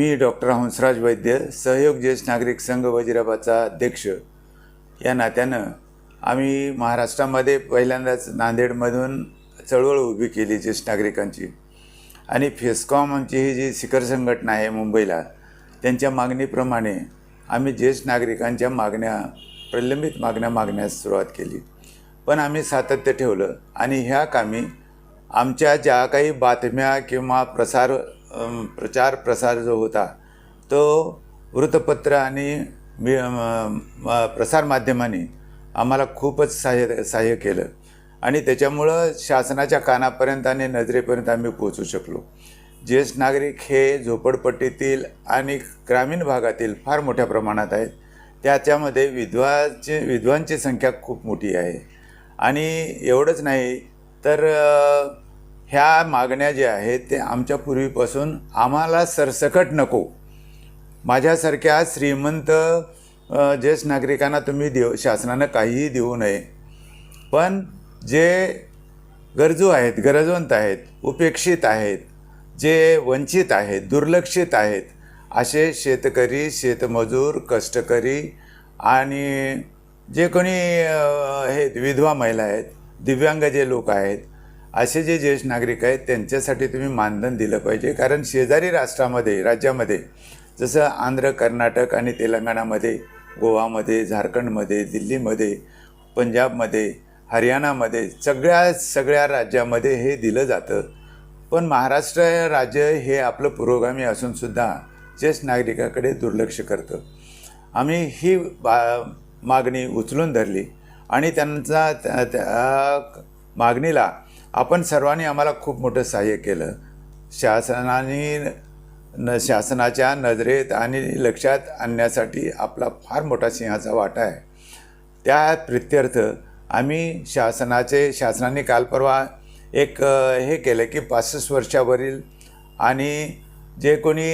मी doctor Hansraj वैद्य सहयोग ज्येष्ठ नागरिक संघ वजिराबादचा अध्यक्ष. या नात्यानं आम्ही महाराष्ट्रामध्ये पहिल्यांदाच नांदेडमधून चळवळ उभी केली ज्येष्ठ नागरिकांची. आणि फेस्कॉम आमची ही जी शिखर संघटना आहे मुंबईला त्यांच्या मागणीप्रमाणे आम्ही ज्येष्ठ नागरिकांच्या मागण्या प्रलंबित मागण्या मागण्यास सुरुवात केली. पण आम्ही सातत्य ठेवलं आणि ह्या कामी आमच्या ज्या काही बातम्या किंवा प्रसार प्रचार प्रसार जो होता तो वृत्तपत्र आणि मी अम, प्रसारमाध्यमांनी आम्हाला खूपच सहाय्य सहाय्य केलं. आणि त्याच्यामुळं शासनाच्या कानापर्यंत आणि नजरेपर्यंत आम्ही पोचू शकलो. ज्येष्ठ नागरिक हे झोपडपट्टीतील आणि ग्रामीण भागातील फार मोठ्या प्रमाणात आहेत. त्याच्यामध्ये विधवाचे विधवांची संख्या खूप मोठी आहे. आणि एवढंच नाही तर ह्या मागण्या ज्या आहेत ते आमच्या पूर्वीपासून आम्हाला सरसकट नको. माझ्यासारख्या श्रीमंत ज्येष्ठ नागरिकांना तुम्ही देऊ शासनानं काहीही देऊ नये. पण जे गरजू आहेत गरजवंत आहेत उपेक्षित आहेत जे वंचित आहेत दुर्लक्षित आहेत असे शेतकरी शेतमजूर कष्टकरी आणि जे कोणी हे विधवा महिला आहेत दिव्यांग जे लोक आहेत असे जे ज्येष्ठ नागरिक आहेत त्यांच्यासाठी तुम्ही मानधन दिलं पाहिजे. कारण शेजारी राष्ट्रामध्ये राज्यामध्ये जसं आंध्र कर्नाटक आणि तेलंगणामध्ये गोवामध्ये झारखंडमध्ये दिल्लीमध्ये पंजाबमध्ये हरियाणामध्ये सगळ्या सगळ्या राज्यामध्ये हे दिलं जातं. पण महाराष्ट्र राज्य हे आपलं पुरोगामी असूनसुद्धा ज्येष्ठ नागरिकाकडे दुर्लक्ष करतं. आम्ही ही बा मागणी उचलून धरली आणि त्यांचा त्या त्या मागणीला आपण सर्वांनी आम्हाला खूप मोठं सहाय्य केलं. शासनाने न शासनाच्या नजरेत आणि लक्षात आणण्यासाठी आपला फार मोठा सिंहाचा वाटा आहे. त्या प्रित्यर्थ आम्ही शासनाचे शासनाने काल परवा एक हे केलं की पासष्ट वर्षावरील आणि जे कोणी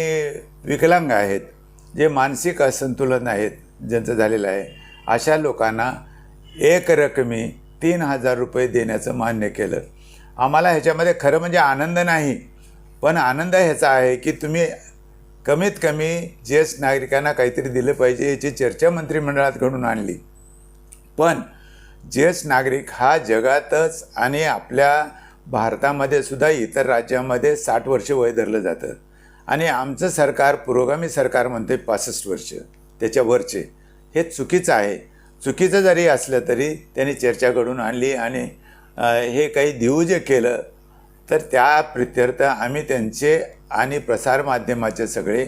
विकलांग आहेत जे मानसिक असंतुलन आहेत ज्यांचं झालेलं आहे अशा लोकांना एक रकमी तीन हजार रुपये देण्याचं मान्य केलं. आम्हाला ह्याच्यामध्ये खरं म्हणजे आनंद नाही. पण आनंद ह्याचा आहे की तुम्ही कमीत कमी ज्येष्ठ नागरिकांना काहीतरी दिलं पाहिजे याची चर्चा मंत्रिमंडळात घडून आणली. पण ज्येष्ठ नागरिक हा जगातच आणि आपल्या भारतामध्ये सुद्धा इतर राज्यामध्ये साठ वर्ष वय धरलं जातं. आणि आमचं सरकार पुरोगामी सरकार म्हणते पासष्ट वर्ष. त्याच्यावरचे हे चुकीचं आहे. चुकीचं जरी असलं तरी त्यांनी चर्चा घडून आणली आणि हे काही देऊ जे केलं तर त्या प्रित्यर्थ आम्ही त्यांचे आणि प्रसारमाध्यमाचे सगळे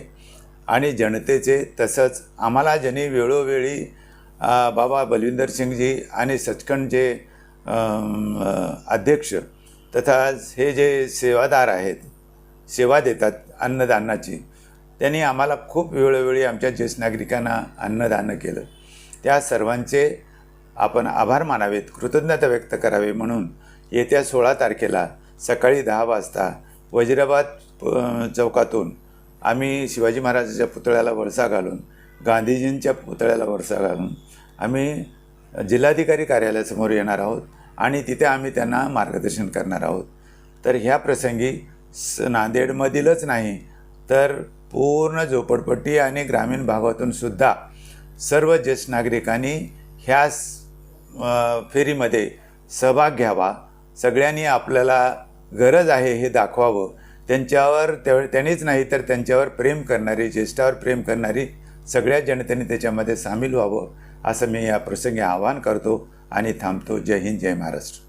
आणि जनतेचे तसंच आम्हाला ज्यांनी वेळोवेळी बाबा बलविंदर सिंगजी आणि सचखंडचे अध्यक्ष तथा हे जे सेवादार आहेत सेवा देतात अन्नदानाची त्यांनी आम्हाला खूप वेळोवेळी आमच्या ज्येष्ठ नागरिकांना अन्नदान केलं. त्या सर्वांचे आपण आभार मानावेत कृतज्ञता व्यक्त करावी म्हणून येत्या सोळा तारखेला सकाळी दहा वाजता वजिराबाद चौकातून आम्ही शिवाजी महाराजाच्या पुतळ्याला वळसा घालून गांधीजींच्या पुतळ्याला वळसा घालून आम्ही जिल्हाधिकारी कार्यालयासमोर येणार आहोत आणि तिथे आम्ही त्यांना मार्गदर्शन करणार आहोत. तर ह्या प्रसंगी स नांदेडमधीलच नाही तर पूर्ण झोपडपट्टी आणि ग्रामीण भागातून सुद्धा सर्व ज्येष्ठ नागरिकांनी ह्या स- फेरीमध्ये सहभाग घ्यावा. सगळ्यांनी आपल्याला गरज आहे हे दाखवावं. त्यांच्यावर त्या त्यांनीच नाही तर त्यांच्यावर प्रेम करणारी ज्येष्ठावर प्रेम करणारी सगळ्या जनतेने त्याच्यामध्ये सामील व्हावं असं मी या प्रसंगी आवाहन करतो आणि थांबतो. जय हिंद जय महाराष्ट्र.